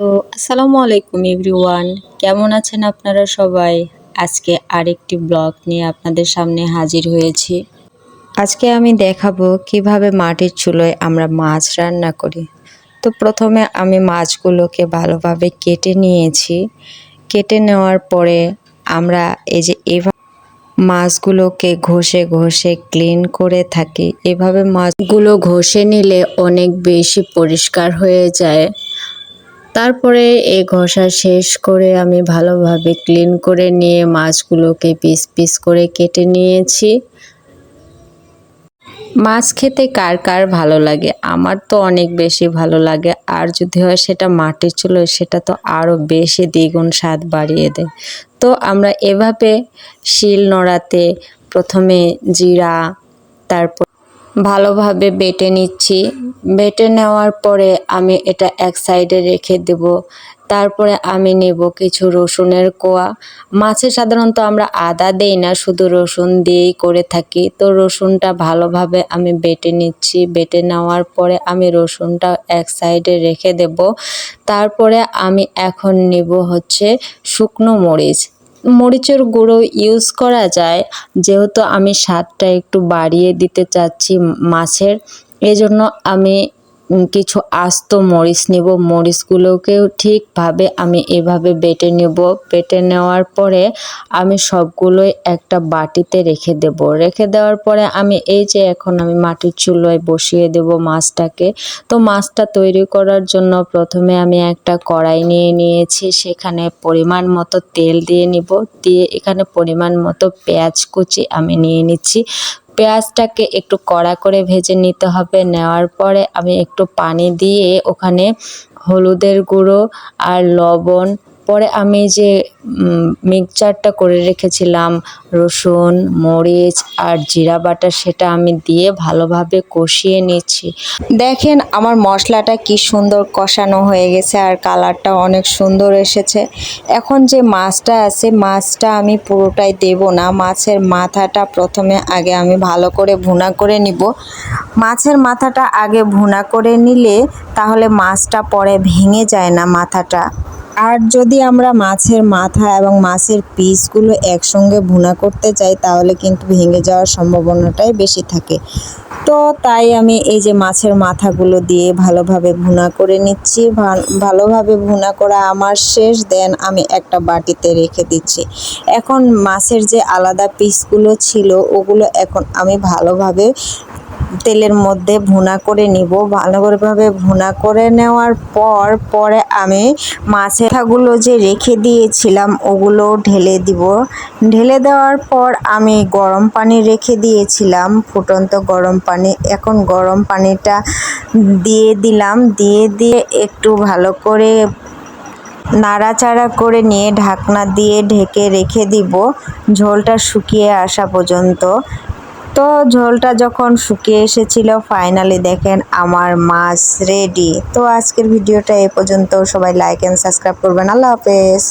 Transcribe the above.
তো আসসালামু আলাইকুম এভরিওয়ান। কেমন আছেন আপনারা সবাই? আজকে আরেকটি ব্লগ নিয়ে আপনাদের সামনে হাজির হয়েছি। আজকে আমি দেখাবো কীভাবে মাটির চুলোয় আমরা মাছ রান্না করি। তো প্রথমে আমি মাছগুলোকে ভালোভাবে কেটে নিয়েছি। কেটে নেওয়ার পরে আমরা এই যে এভাবে মাছগুলোকে ঘষে ঘষে ক্লিন করে থাকি। এভাবে মাছগুলো ঘষে নিলে অনেক বেশি পরিষ্কার হয়ে যায়। তারপরে এই ঘষা শেষ করে আমি ভালোভাবে ক্লিন করে নিয়ে মাছগুলোকে পিস পিস করে কেটে নিয়েছি। মাছ খেতে কার কার ভালো লাগে? আমার তো অনেক বেশি ভালো লাগে। আর যদি হয় সেটা মাটির চুলো, সেটা তো আরও বেশি দ্বিগুণ স্বাদ বাড়িয়ে দেয়। তো আমরা এভাবে শিল নড়াতে প্রথমে জিরা, তারপর ভালোভাবে বেটে নিচ্ছি। বেটে নেওয়ার পরে আমি এটা এক সাইডে রেখে দেব। তারপরে আমি নেব কিছু রসুনের কোয়া। মাছে সাধারণত আমরা আদা দেই না, শুধু রসুন দিয়েই করে থাকি। তো রসুনটা ভালোভাবে আমি বেটে নিচ্ছি। বেটে নেওয়ার পরে আমি রসুনটা এক সাইডে রেখে দেব। তারপরে আমি এখন নেব হচ্ছে শুকনো মরিচ। মরিচের গুঁড়ো ইউজ করা যায়। যেহেতু আমি স্বাদটা একটু বাড়িয়ে দিতে চাচ্ছি মাছের, এজন্য আমি কিছু আস্ত মরিচ নেব। মরিচগুলোকেও ঠিকভাবে আমি এভাবে বেটে নেব। বেটে নেওয়ার পরে আমি সবগুলোই একটা বাটিতে রেখে দেব। রেখে দেওয়ার পরে আমি এই যে এখন আমি মাটির চুলোয় বসিয়ে দেব মাছটাকে। তো মাছটা তৈরি করার জন্য প্রথমে আমি একটা কড়াই নিয়ে নিয়েছি। সেখানে পরিমাণ মতো তেল দিয়ে নিব। দিয়ে এখানে পরিমাণ মতো পেঁয়াজ কুচি আমি নিয়ে নিচ্ছি। পেঁয়াজটাকে একটু কড়া করে ভেজে নিতে হবে। নেওয়ার পরে আমি একটু পানি দিয়ে ওখানে হলুদের গুঁড়ো আর লবণ পরে আমি যে মিক্সচারটা করে রেখেছিলাম, রসুন, মরিচ আর জিরা বাটা, সেটা আমি দিয়ে ভালোভাবে কষিয়ে নিচ্ছি। দেখেন আমার মশলাটা কি সুন্দর কষানো হয়ে গেছে আর কালারটা অনেক সুন্দর এসেছে। এখন যে মাছটা আছে, মাছটা আমি পুরোটাই দেব না। মাছের মাথাটা প্রথমে আগে আমি ভালো করে ভুনা করে নিব। মাছের মাথাটা আগে ভুনা করে নিলে তাহলে মাছটা পরে ভেঙে যায় না মাথাটা। আর যদি আমরা মাছের মাথা এবং মাছের পিসগুলো একসঙ্গে ভুনা করতে চাই, তাহলে কিন্তু ভেঙে যাওয়ার সম্ভাবনাটাই বেশি থাকে। তো তাই আমি এই যে মাছের মাথাগুলো দিয়ে ভালোভাবে ভুনা করে নিচ্ছি ভালোভাবে ভুনা করা আমার শেষ। দেন আমি একটা বাটিতে রেখে দিচ্ছি। এখন মাছের যে আলাদা পিসগুলো ছিল, ওগুলো এখন আমি ভালোভাবে তেলের মধ্যে ভুনা করে নিব। ভালো করেভাবে ভুনা করে নেওয়ার পর, পরে আমি মাছেরগুলো যে রেখে দিয়েছিলাম, ওগুলো ঢেলে দিব। ঢেলে দেওয়ার পর আমি গরম পানি রেখে দিয়েছিলাম, ফুটন্ত গরম পানি। এখন গরম পানিটা দিয়ে দিলাম। দিয়ে দিয়ে একটু ভালো করে নাড়াচাড়া করে নিয়ে ঢাকনা দিয়ে ঢেকে রেখে দিব। ঝোলটা শুকিয়ে আসা পর্যন্ত। তো ঝোলটা যখন শুকিয়ে এসেছিল ফাইনালি দেখেন আমার মাছ রেডি তো আজকের ভিডিওটা এ পর্যন্ত। সবাই লাইক অ্যান্ড সাবস্ক্রাইব করবেন। আল্লাহ হাফেজ।